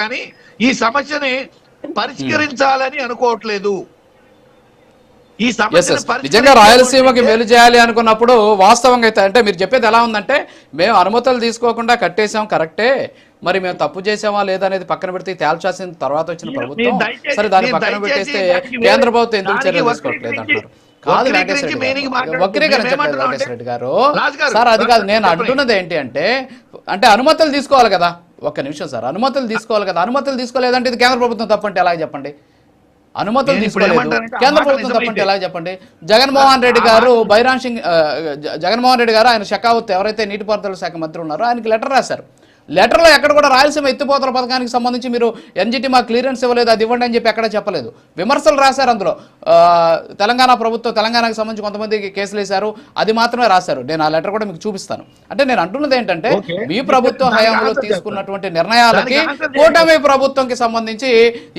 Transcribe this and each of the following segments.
కానీ ఈ సమస్యని పరిష్కరించాలని అనుకోవట్లేదు. ఈ నిజంగా రాయలసీమకి మేలు చేయాలి అనుకున్నప్పుడు వాస్తవంగా అయితే అంటే మీరు చెప్పేది ఎలా ఉందంటే మేము అనుమతులు తీసుకోకుండా కట్టేసాం కరెక్టే. మరి మేము తప్పు చేసామా లేదా అనేది పక్కన పెడితే తేల్చాల్సిన తర్వాత వచ్చిన ప్రభుత్వం. సరే దాన్ని పక్కన పెట్టేస్తే కేంద్ర ప్రభుత్వం ఎందుకు చర్యలు తీసుకోవట్లేదు అంటున్నారు. కాదు meaning గారు. రెడ్డి సార్ అది కాదు నేను. అంటున్నది ఏంటి అంటే అంటే అనుమతులు తీసుకోవాలి కదా. ఒక్క నిమిషం సార్. అనుమతులు తీసుకోవాలి కదా. అనుమతులు తీసుకోలేదంటే ఇది కేంద్ర ప్రభుత్వం తప్పంటే ఎలా చెప్పండి? అనుమతులు తీసుకోలేదు. కేంద్ర ప్రభుత్వం తప్పంటే. ఎలా చెప్పండి? జగన్మోహన్ రెడ్డి గారు బైరాన్ సింగ్ జగన్మోహన్ రెడ్డి గారు ఆయన షెకావత్ ఎవరైతే నీటిపారుదల శాఖ మంత్రి ఉన్నారో ఆయనకి లెటర్ రాశారు. లెటర్లో ఎక్కడ కూడా రాయలసీమ ఎత్తిపోతల పథకానికి సంబంధించి మీరు ఎన్జిటి మా క్లియరెన్స్ ఇవ్వలేదు అది ఇవ్వండి అని చెప్పి ఎక్కడ చెప్పలేదు. విమర్శలు రాశారు అందులో. తెలంగాణ ప్రభుత్వం తెలంగాణకు సంబంధించి కొంతమంది కేసులు వేశారు అది మాత్రమే రాశారు. నేను ఆ లెటర్ కూడా మీకు చూపిస్తాను. అంటే నేను అంటున్నది ఏంటంటే. మీ ప్రభుత్వం హయాంలో తీసుకున్నటువంటి నిర్ణయాలకి కూటమి ప్రభుత్వంకి సంబంధించి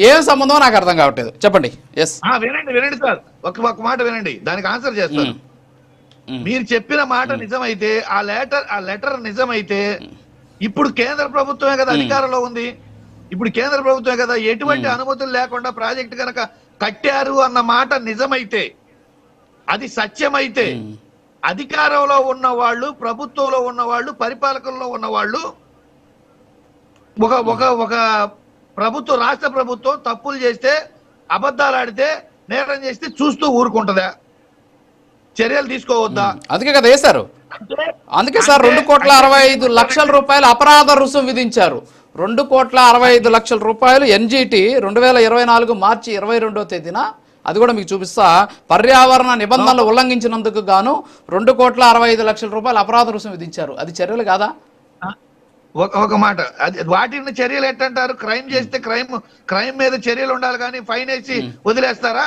ఏం సంబంధం నాకు అర్థం కావట్లేదు. చెప్పండి. ఎస్ వినండి వినండి సార్. ఒక ఒక మాట వినండి. దానికి ఆన్సర్ చేస్తాను. మీరు చెప్పిన మాట నిజమైతే ఆ లెటర్ ఆ లెటర్ నిజమైతే ఇప్పుడు కేంద్ర ప్రభుత్వమే కదా అధికారంలో ఉంది. ఇప్పుడు కేంద్ర ప్రభుత్వమే కదా ఎటువంటి అనుమతులు లేకుండా ప్రాజెక్ట్ కనుక కట్టారు అన్న మాట నిజమైతే అది సత్యమైతే అధికారంలో ఉన్న వాళ్ళు ప్రభుత్వంలో ఉన్న వాళ్ళు పరిపాలకుల్లో ఉన్న వాళ్ళు ఒక ఒక ఒక ప్రభుత్వం రాష్ట్ర ప్రభుత్వం తప్పులు చేస్తే అబద్ధాలు ఆడితే నేరం చేస్తే చూస్తూ ఊరుకుంటదా? చర్యలు తీసుకోవద్దా? అందుకే కదా వేశారు. అందుకే సార్ రెండు కోట్ల అరవై ఐదు లక్షల రూపాయలు అపరాధ రుసుం విధించారు. రెండు కోట్ల అరవై ఐదు లక్షల రూపాయలు ఎన్జిటి రెండు వేల ఇరవై నాలుగు మార్చి ఇరవై రెండో తేదీన అది కూడా మీకు చూపిస్తా పర్యావరణ నిబంధనలు ఉల్లంఘించినందుకు గాను రెండు కోట్ల అరవై ఐదు లక్షల రూపాయలు అపరాధ రుసుం విధించారు. అది చర్యలు కాదా? ఒక ఒక మాట. అది వాటిని చర్యలు ఎట్టంటారు క్రైమ్ చేస్తే క్రైమ్ క్రైమ్ మీద చర్యలు ఉండాలి కానీ ఫైన్ వేసి వదిలేస్తారా?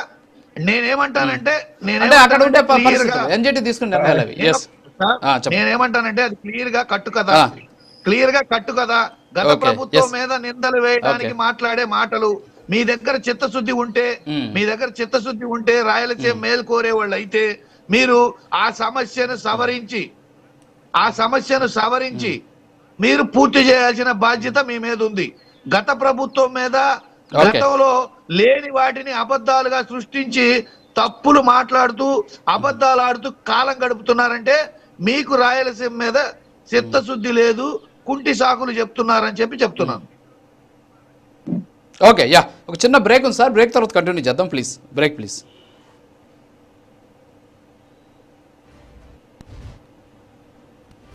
నేనేమంటానంటే అంటే అక్కడ ఉంటే నేనేమంటానంటే అది క్లియర్గా కట్టు కదా. క్లియర్గా కట్టు కదా గత ప్రభుత్వం. మీద నిందలు వేయడానికి. మాట్లాడే మాటలు మీ దగ్గర చిత్తశుద్ధి ఉంటే Hmm. మీ దగ్గర చిత్తశుద్ధి ఉంటే రాయలసీమ మేలు కోరే వాళ్ళు అయితే మీరు ఆ సమస్యను సవరించి ఆ సమస్యను సవరించి మీరు పూర్తి చేయాల్సిన బాధ్యత మీ మీద ఉంది గత ప్రభుత్వం మీద. గతంలో లేని వాటిని అబద్ధాలుగా సృష్టించి తప్పులు మాట్లాడుతూ అబద్ధాలు ఆడుతూ కాలం గడుపుతున్నారంటే మీకు రాయలసీమ మీద చిత్తశుద్ధి లేదు కుంటి సాకులు చెప్తున్నారని చెప్పి చెప్తున్నాను. Okay yeah. ఒక చిన్న బ్రేక్ ఉంది సార్. బ్రేక్ తర్వాత కంటిన్యూ చేద్దాం ప్లీజ్. Break please.